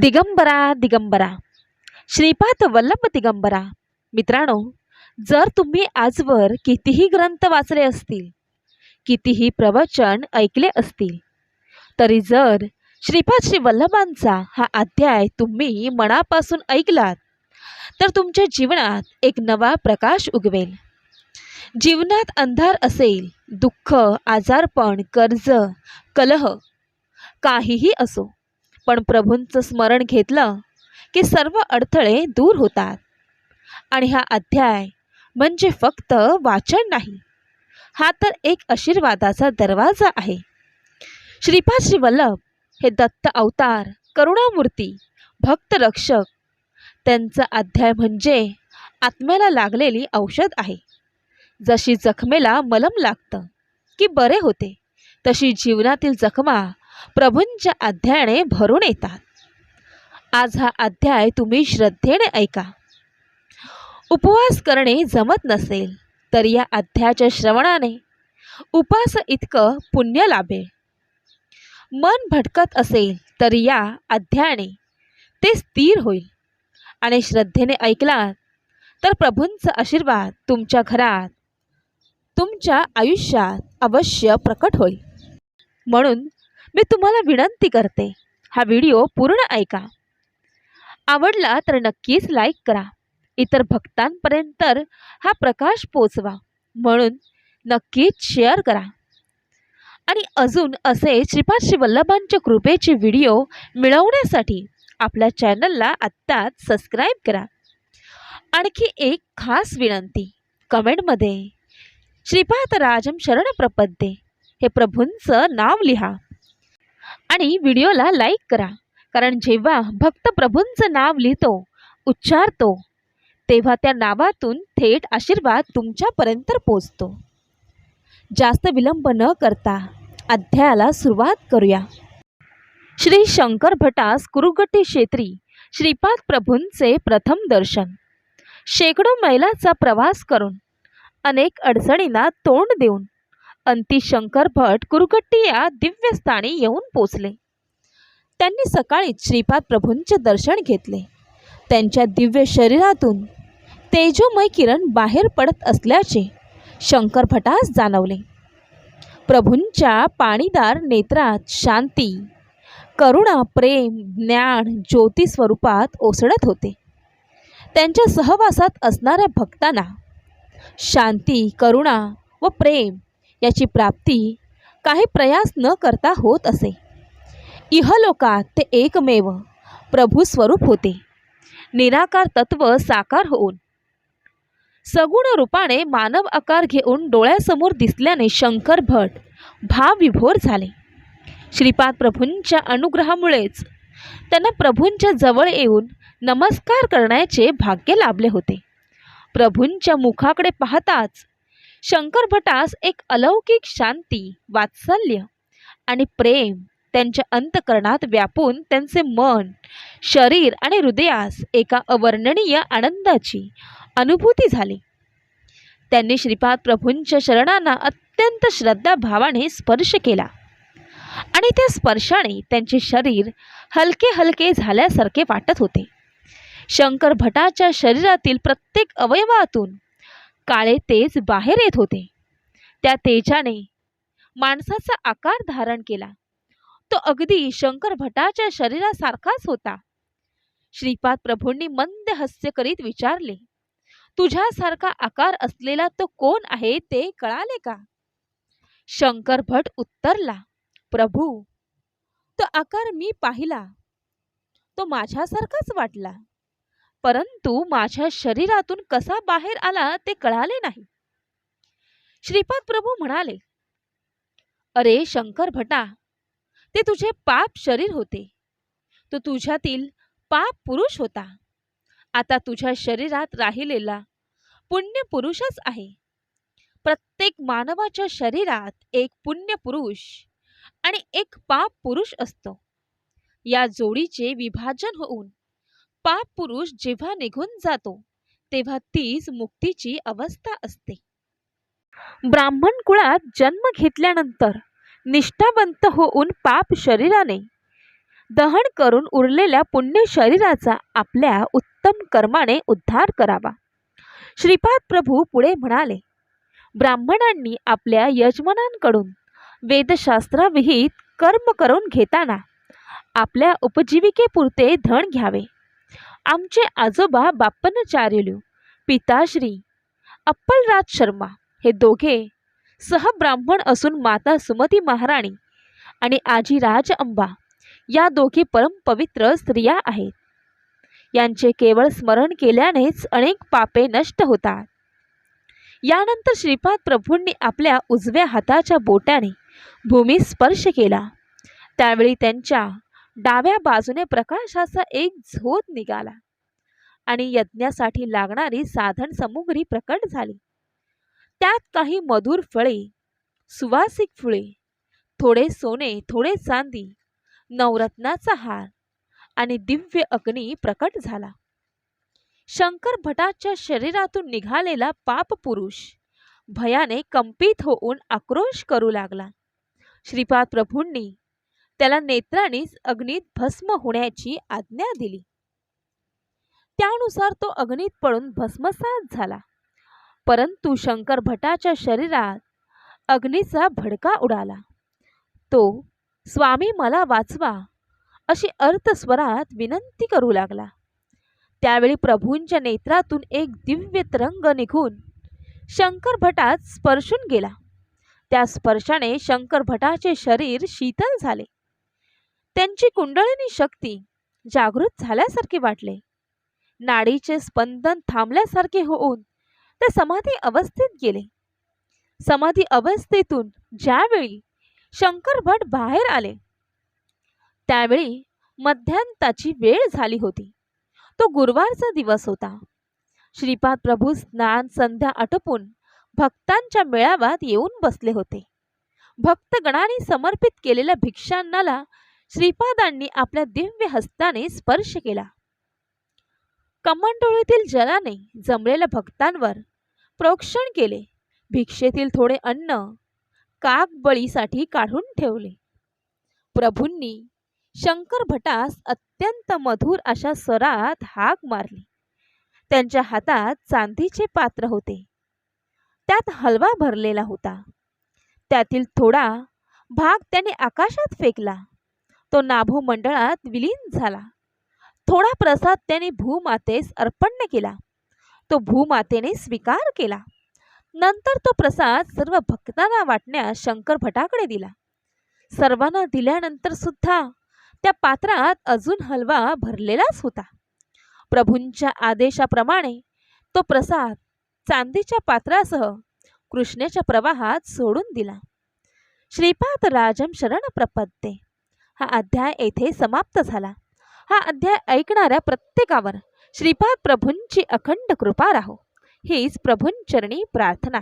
दिगंबरा दिगंबरा. श्रीपाद वल्लभ दिगंबरा. मित्रांनो जर तुम्ही आजवर कितीही ग्रंथ वाचले असतील कितीही प्रवचन ऐकले असतील तरी जर श्रीपाद श्री वल्लभांचा हा अध्याय तुम्ही मनापासून ऐकलात तर तुमच्या जीवनात एक नवा प्रकाश उगवेल. जीवनात अंधार असेल दुःख आजारपण कर्ज कलह काहीही असो पण प्रभूंचं स्मरण घेतलं की सर्व अडथळे दूर होतात. आणि हा अध्याय म्हणजे फक्त वाचन नाही हा तर एक आशीर्वादाचा दरवाजा आहे. श्रीपाद श्री वल्लभ हे दत्त अवतार करुणामूर्ती भक्त रक्षक त्यांचा अध्याय म्हणजे आत्म्याला लागलेली औषध आहे. जशी जखमेला मलम लागतं की बरे होते तशी जीवनातील जखमा प्रभूंच्या अध्यायाने भरून येतात. आज हा अध्याय तुम्ही श्रद्धेने ऐका. उपवास करणे जमत नसेल तर या अध्यायाच्या श्रवणाने उपास इतकं पुण्य लाभेल. मन भटकत असेल तर या अध्यायाने ते स्थिर होईल. आणि श्रद्धेने ऐकलात तर प्रभूंचा आशीर्वाद तुमच्या घरात तुमच्या आयुष्यात अवश्य प्रकट होईल. म्हणून मी तुम्हाला विनंती करते. हा व्हिडिओ पूर्ण ऐका. आवडला तर नक्कीच लाईक करा. इतर भक्तांपर्यंत हा प्रकाश पोचवा. म्हणून नक्कीच शेअर करा. आणि अजून असे श्रीपाद श्री वल्लभांच्या कृपेचे व्हिडिओ मिळवण्यासाठी आपल्या चॅनलला आत्ताच सबस्क्राईब करा. आणखी एक खास विनंती. कमेंटमध्ये श्रीपाद राजम शरण प्रपद्ये. हे प्रभूंचं नाव लिहा. आणि व्हिडिओला लाईक करा. कारण जेव्हा भक्त प्रभूंचं नाव लिहितो उच्चारतो तेव्हा त्या नावातून थेट आशीर्वाद तुमच्यापर्यंत पोचतो. जास्त विलंब न करता अध्यायाला सुरुवात करूया. श्री शंकर भटास कुरुगटी क्षेत्री श्रीपाद प्रभूंचे प्रथम दर्शन. शेकडो मैलाचा प्रवास करून अनेक अडचणींना तोंड देऊन अंती शंकर भट कुरुकट्टी या दिव्यस्थानी येऊन पोचले. त्यांनी सकाळीच श्रीपाद प्रभूंचे दर्शन घेतले. त्यांच्या दिव्य शरीरातून तेजोमय किरण बाहेर पडत असल्याचे शंकर भटास जाणवले. प्रभूंच्या पाणीदार नेत्रात शांती करुणा प्रेम ज्ञान ज्योती स्वरूपात ओसळत होते. त्यांच्या सहवासात असणाऱ्या भक्तांना शांती करुणा व प्रेम याची प्राप्ती काही प्रयास न करता होत असे. इहलोकात ते एकमेव प्रभू स्वरूप होते. निराकार तत्व साकार होऊन सगुण रूपाने मानव आकार घेऊन डोळ्यासमोर दिसल्याने शंकर भट भावविभोर झाले. श्रीपाद प्रभूंच्या अनुग्रहामुळेच त्यांना प्रभूंच्या जवळ येऊन नमस्कार करण्याचे भाग्य लाभले होते. प्रभूंच्या मुखाकडे पाहताच शंकर भटास एक अलौकिक शांती वात्सल्य आणि प्रेम त्यांच्या अंतकरणात व्यापून त्यांचे मन शरीर आणि हृदयास एका अवर्णनीय आनंदाची अनुभूती झाली. त्यांनी श्रीपाद प्रभूंच्या शरणांना अत्यंत श्रद्धाभावाने स्पर्श केला आणि त्या स्पर्शाने त्यांचे शरीर हलके हलके झाल्यासारखे वाटत होते. शंकर भटाच्या शरीरातील प्रत्येक अवयवातून काळे तेज बाहेर येत होते. त्या तेजाने माणसाचा आकार धारण केला. तो अगदी शंकर भटाच्या शरीरासारखाच होता. श्रीपाद प्रभूंनी मंद हास्य करीत विचारले तुझ्यासारखा आकार असलेला तो कोण आहे ते कळाले का? शंकर भट उत्तरला प्रभू तो आकार मी पाहिला. तो माझ्यासारखाच वाटला. परंतु माझ्या शरीरातून कसा बाहेर आला ते कळाले नाही. श्रीपाद प्रभू म्हणाले अरे शंकर भटा ते तुझे पाप शरीर होते. तो तुझ्यातील पाप पुरुष होता. आता तुझ्या शरीरात राहिलेला पुण्य पुरुषच आहे. प्रत्येक मानवाच्या शरीरात एक पुण्य पुरुष आणि एक पाप पुरुष असतो. या जोडीचे विभाजन होऊन पाप पुरुष जेव्हा निघून जातो तेव्हा तीच मुक्तीची अवस्था असते. ब्राह्मण कुळात जन्म घेतल्यानंतर निष्ठावंत होऊन पाप शरीराने दहन करून उरलेल्या पुण्य शरीराचा आपल्या उत्तम कर्माने उद्धार करावा. श्रीपाद प्रभू पुढे म्हणाले ब्राह्मणांनी आपल्या यजमानांकडून वेदशास्त्राविहित कर्म करून घेताना आपल्या उपजीविकेपुरते धन घ्यावे. आमचे आजोबा बाप्पनाचार्युलू पिताश्री अप्पलराज शर्मा हे दोघे सहब्राह्मण असून माता सुमती महाराणी आणि आजी राज अंबा या दोघी परमपवित्र स्त्रिया आहेत. यांचे केवळ स्मरण केल्यानेच अनेक पापे नष्ट होतात. यानंतर श्रीपाद प्रभूंनी आपल्या उजव्या हाताच्या बोटाने भूमी स्पर्श केला. त्यावेळी त्यांच्या डाव्या बाजूने प्रकाशाचा एक झोत निघाला आणि यज्ञासाठी लागणारी साधन सामुग्री प्रकट झाली. त्यात काही मधुर फळे सुवासिक फुले थोडे सोने थोडे चांदी नवरत्नाचा हार आणि दिव्य अग्नी प्रकट झाला. शंकर भटाच्या शरीरातून निघालेला पाप पुरुष भयाने कंपित होऊन आक्रोश करू लागला. श्रीपाद प्रभूंनी त्याला नेत्रानेच अग्नीत भस्म होण्याची आज्ञा दिली. त्यानुसार तो अग्नीत पडून भस्मसात झाला. परंतु शंकर भटाच्या शरीरात अग्नीचा भडका उडाला. तो स्वामी मला वाचवा अशी अर्थस्वरात विनंती करू लागला. त्यावेळी प्रभूंच्या नेत्रातून एक दिव्य तरंग निघून शंकर भटात स्पर्शून गेला. त्या स्पर्शाने शंकर भटाचे शरीर शीतल झाले. त्यांची कुंडळिनी शक्ती जागृत झाल्यासारखे वाटले. नाडीचे स्पंदन थांबल्यासारखे होऊन ते समाधी अवस्थेत गेले. समाधी अवस्थेतून ज्यावेळी शंकर भट बाहेर आले त्यावेळी मध्यांताची वेळ झाली होती. तो गुरुवारचा दिवस होता. श्रीपाद प्रभू स्नान संध्या आटोपून भक्तांच्या मेळाव्यात येऊन बसले होते. भक्तगणाने समर्पित केलेल्या भिक्षांनाला श्रीपादांनी आपल्या दिव्य हस्ताने स्पर्श केला. कमंडोळीतील जलाने जमलेल्या भक्तांवर प्रोक्षण केले. भिक्षेतील थोडे अन्न काकबळीसाठी काढून ठेवले. प्रभूंनी शंकर भटास अत्यंत मधुर अशा स्वरात हाक मारली. त्यांच्या हातात चांदीचे पात्र होते. त्यात हलवा भरलेला होता. त्यातील थोडा भाग त्याने आकाशात फेकला. तो नाभू मंडळात विलीन झाला. थोडा प्रसाद त्याने भूमातेस अर्पण केला. तो भूमातेने स्वीकार केला. नंतर तो प्रसाद सर्व भक्तांना वाटण्यास शंकर भटाकडे दिला. सर्वांना दिल्यानंतर सुद्धा त्या पात्रात अजून हलवा भरलेलाच होता. प्रभूंच्या आदेशाप्रमाणे तो प्रसाद चांदीच्या पात्रासह कृष्णेच्या प्रवाहात सोडून दिला. श्रीपाद राजम शरण प्रपद्ये हा अध्याय येथे समाप्त झाला. हा अध्याय ऐकणाऱ्या प्रत्येकावर श्रीपाद प्रभूंची अखंड कृपा राहो. हीच प्रभूंचरणी प्रार्थना.